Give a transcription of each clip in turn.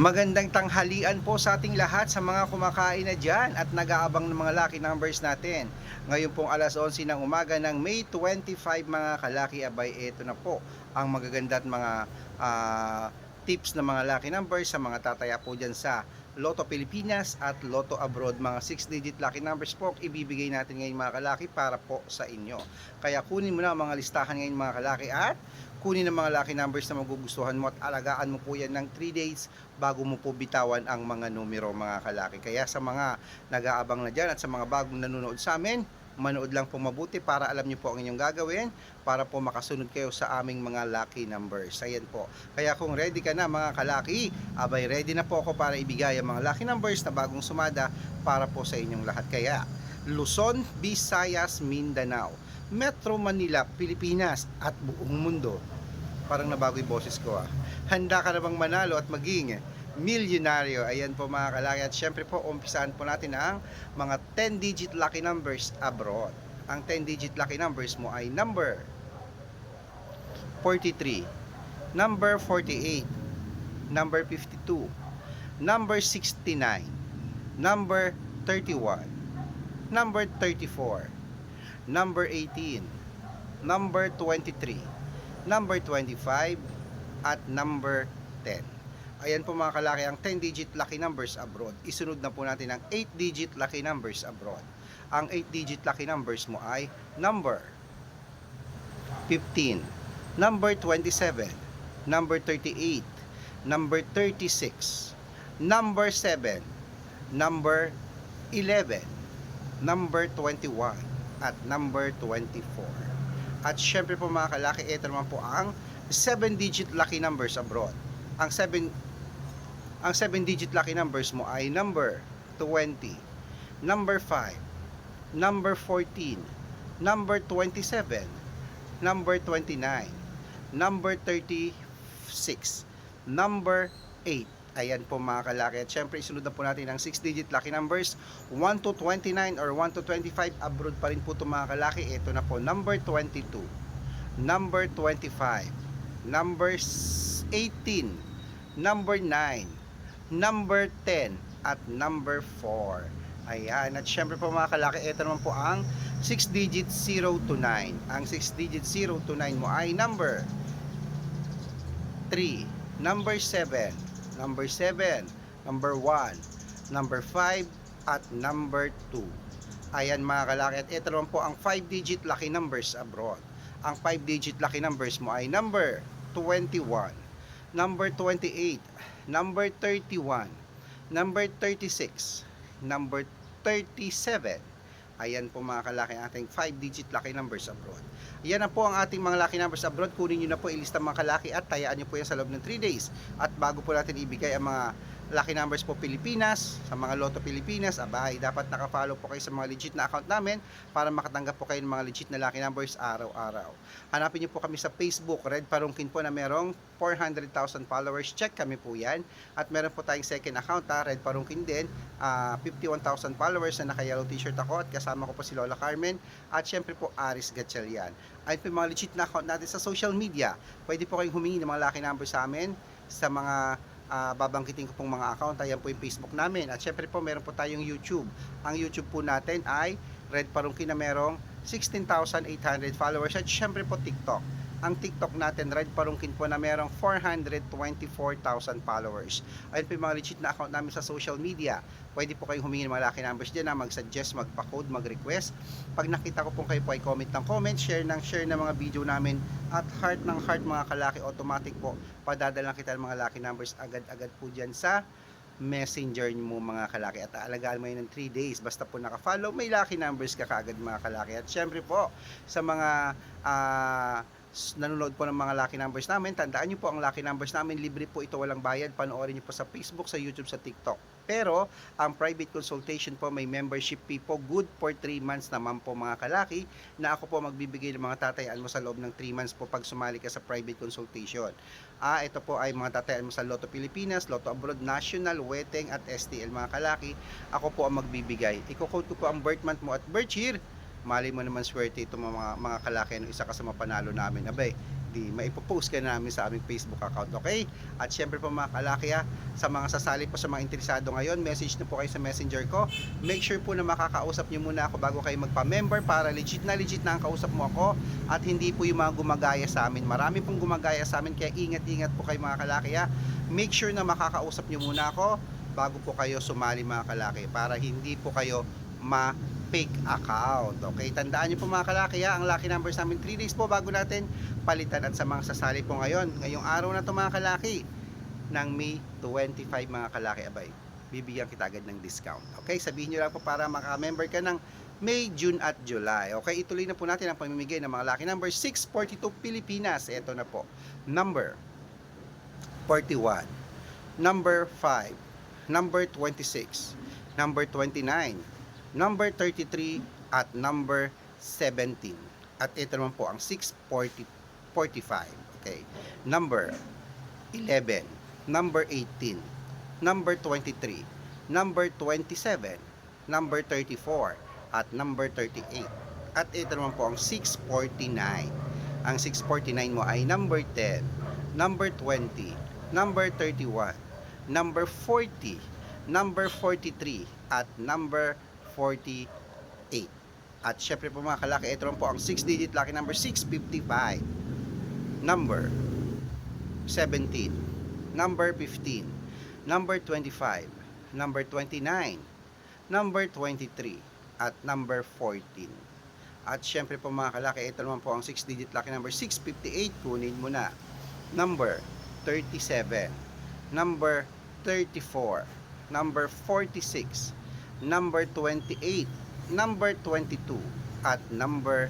Magandang tanghalian po sa ating lahat sa mga kumakain na dyan at nag-aabang ng mga lucky numbers natin. Ngayon pong alas 11 ng umaga ng May 25 mga kalaki abay ito na po ang magaganda at mga ah, tips ng mga lucky numbers sa mga tataya po dyan sa Lotto Pilipinas at Lotto Abroad. Mga 6-digit lucky numbers po ibibigay natin ngayon mga kalaki para po sa inyo. Kaya kunin mo na ang mga listahan ngayon mga kalaki at kunin ang mga lucky numbers na magugustuhan mo at alagaan mo po yan ng 3 days bago mo po bitawan ang mga numero mga kalaki. Kaya sa mga nag-aabang na dyan at sa mga bagong nanonood sa amin, manood lang po mabuti para alam niyo po ang inyong gagawin para po makasunod kayo sa aming mga lucky numbers. Ayan po. Kaya kung ready ka na mga kalaki, abay ready na po ako para ibigay ang mga lucky numbers na bagong sumada para po sa inyong lahat. Kaya Luzon, Visayas, Mindanao, Metro Manila, Pilipinas at buong mundo. Parang nabago yung boses ko ah. Handa ka na bang manalo at maging milyonaryo? Ayan po mga kalaki. At syempre po, umpisahan po natin ang mga 10-digit lucky numbers abroad. Ang 10-digit lucky numbers mo ay number 43, number 48, number 52, number 69, number 31, number 34, number 18, number 23, number 25, at number 10. Ayan po mga kalaki ang 10-digit lucky numbers abroad. Isunod na po natin ang 8-digit lucky numbers abroad. Ang 8-digit lucky numbers mo ay number 15, number 27, number 38, number 36, number 7, number 11, number 21, at number 24. At syempre po mga kalaki, ito naman po ang 7-digit lucky numbers abroad. Ang 7 ang 7-digit lucky numbers mo ay number 20, number 5, number 14, number 27, number 29, number 36, number 8. Ayan po mga kalaki. At syempre, isunod na po natin ang 6-digit lucky numbers. 1 to 29 or 1 to 25. Abroad pa rin po ito mga kalaki. Ito na po, number 22, number 25, number 18, number 9, number 10, at number 4. Ayan. At syempre po mga kalaki, ito naman po ang 6 digit 0 to 9. Ang 6 digit 0 to 9 mo ay number 3, number 7, number 7, number 1, number 5, at number 2. Ayan mga kalaki, at ito naman po ang 5 digit lucky numbers abroad. Ang 5 digit lucky numbers mo ay number 21, number 28, number 31, number 36, number 37. Ayan po mga kalaki ating 5 digit lucky numbers abroad. Yan na po ang ating mga lucky numbers abroad. Kunin nyo na po ilista mga kalaki at tayaan nyo po yan sa loob ng 3 days. At bago po natin ibigay ang mga lucky numbers po Pilipinas, sa mga Lotto Pilipinas, abay, dapat nakafollow po kayo sa mga legit na account namin para makatanggap po kayo ng mga legit na lucky numbers araw-araw. Hanapin nyo po kami sa Facebook, Red Parungkin po na merong 400,000 followers. Check kami po yan. At meron po tayong second account, ha, Red Parungkin din, ah, 51,000 followers na naka-yellow t-shirt ako at kasama ko po si Lola Carmen at syempre po Aris Gatchalian. Ayun po mga legit na account natin sa social media. Pwede po kayong humingi ng mga lucky numbers sa amin sa mga ah, babangkitin ko pong mga account. Ayan po yung Facebook namin. At syempre po meron po tayong YouTube. Ang YouTube po natin ay Red Parungkin na merong 16,800 followers at syempre po TikTok. Ang TikTok natin, Red Parungkin po na merong 424,000 followers. Ayun po yung mga legit na account namin sa social media. Pwede po kayong humingi ng mga lucky numbers dyan na mag-suggest, magpa-code, mag-request. Pag nakita ko po kayo po ay comment ng comment, share ng share ng mga video namin at heart ng heart mga kalaki automatic po. Padadalang kita ng mga lucky numbers agad-agad po dyan sa messenger mo mga kalaki at aalagaan mo yun ng 3 days basta po naka-follow may lucky numbers ka kaagad mga kalaki at syempre po sa mga s- nanonood po ng mga lucky numbers namin tandaan nyo po ang lucky numbers namin libre po ito walang bayad panoorin nyo po sa Facebook, sa YouTube, sa TikTok pero ang private consultation po may membership fee po good for 3 months naman po mga kalaki na ako po magbibigay ng mga tatayaan mo sa loob ng 3 months po pag sumali ka sa private consultation Ah, ito po ay mga tatayaan mo sa Lotto Pilipinas, Lotto Abroad, National, Weteng at STL mga kalaki. Ako po ang magbibigay. Iko-quote ko po ang birth month mo at birth year. Mali mo naman swerte ito mga, mga kalaki no isa ka sa mapanalo namin. Abay, di maipopost ka namin sa aming Facebook account, okay? At syempre po mga kalaki ha, sa mga sasali po sa mga interesado ngayon, message na po kayo sa messenger ko. Make sure po na makakausap nyo muna ako bago kayo magpa-member para legit na legit na ang kausap mo ako at hindi po yung mga gumagaya sa amin. Marami pong gumagaya sa amin kaya ingat-ingat po kayo mga kalaki ha. Make sure na makakausap nyo muna ako bago po kayo sumali mga kalaki para hindi po kayo ma fake account. Okay, tandaan niyo po mga kalaki ha, ang lucky numbers namin 3 days po bago natin palitan at sa mga sasali po ngayon. Ngayong araw na to mga kalaki ng May 25 mga kalaki abay. Bibigyan kita agad ng discount. Okay, sabihin niyo lang po para maka-member ka ng May, June at July. Okay, ituloy na po natin ang pamimigay ng mga lucky numbers 642 Pilipinas. Ito na po. Number 41. Number 5. Number 26. Number 29 number 33 at number 17. At ito naman po ang 640 45. Okay. Number 11, number 18, number 23, number 27, number 34 at number 38. At ito naman po ang 649. Ang 649 mo ay number 10, number 20, number 31, number 40, number 43 at number 48. At syempre po mga kalaki, ito lang po ang 6-digit lucky number 655. Number 17. Number 15. Number 25. Number 29. Number 23. At number 14. At syempre po mga kalaki, ito naman po ang 6-digit lucky number 658. Kunin mo na. Number 37. Number 34. Number 46 number 28, number 22, at number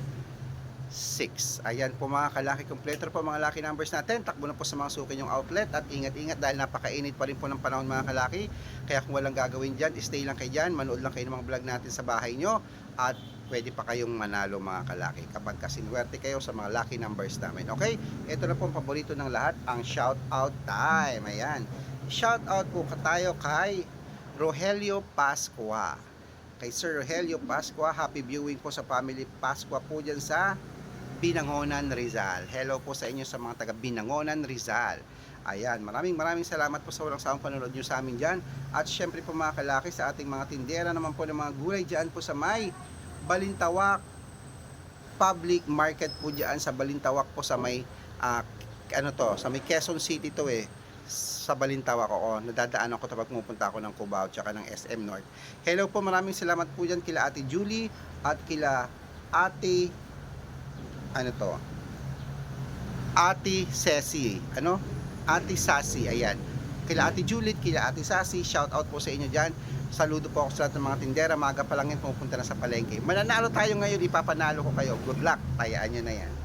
6. Ayan po mga kalaki kompleto po mga lucky numbers natin. Takbo na po sa mga suki yung outlet at ingat-ingat dahil napakainit pa rin po ng panahon mga kalaki. Kaya kung walang gagawin dyan, stay lang kayo dyan, manood lang kayo ng mga vlog natin sa bahay nyo at pwede pa kayong manalo mga kalaki kapag kasinwerte kayo sa mga lucky numbers namin. Okay? Ito na po ang paborito ng lahat, ang shout out time. Ayan. Shout out po tayo kay Rogelio Pascua. Kay Sir Rogelio Pascua, happy viewing po sa family Pascua po dyan sa Binangonan, Rizal. Hello po sa inyo sa mga taga Binangonan, Rizal. Ayan, maraming maraming salamat po sa walang sawang panonood nyo sa amin dyan. At syempre po mga kalaki sa ating mga tindera naman po ng mga gulay dyan po sa may Balintawak Public Market po dyan sa Balintawak po sa may ah, ano to, sa may Quezon City to eh sa Balintawak oo. Nadadaan ako kapag pumupunta ako ng Cubao tsaka ng SM North. Hello po, maraming salamat po dyan kila Ate Julie at kila Ate ano to? Ate Ceci, ano? Ate Sasi, ayan. Kila Ate Juliet, kila Ate Sasi, shout out po sa inyo dyan. Saludo po ako sa lahat ng mga tindera, maga pa lang yan, pumupunta na sa palengke. Mananalo tayo ngayon, ipapanalo ko kayo. Good luck, tayaan nyo na yan.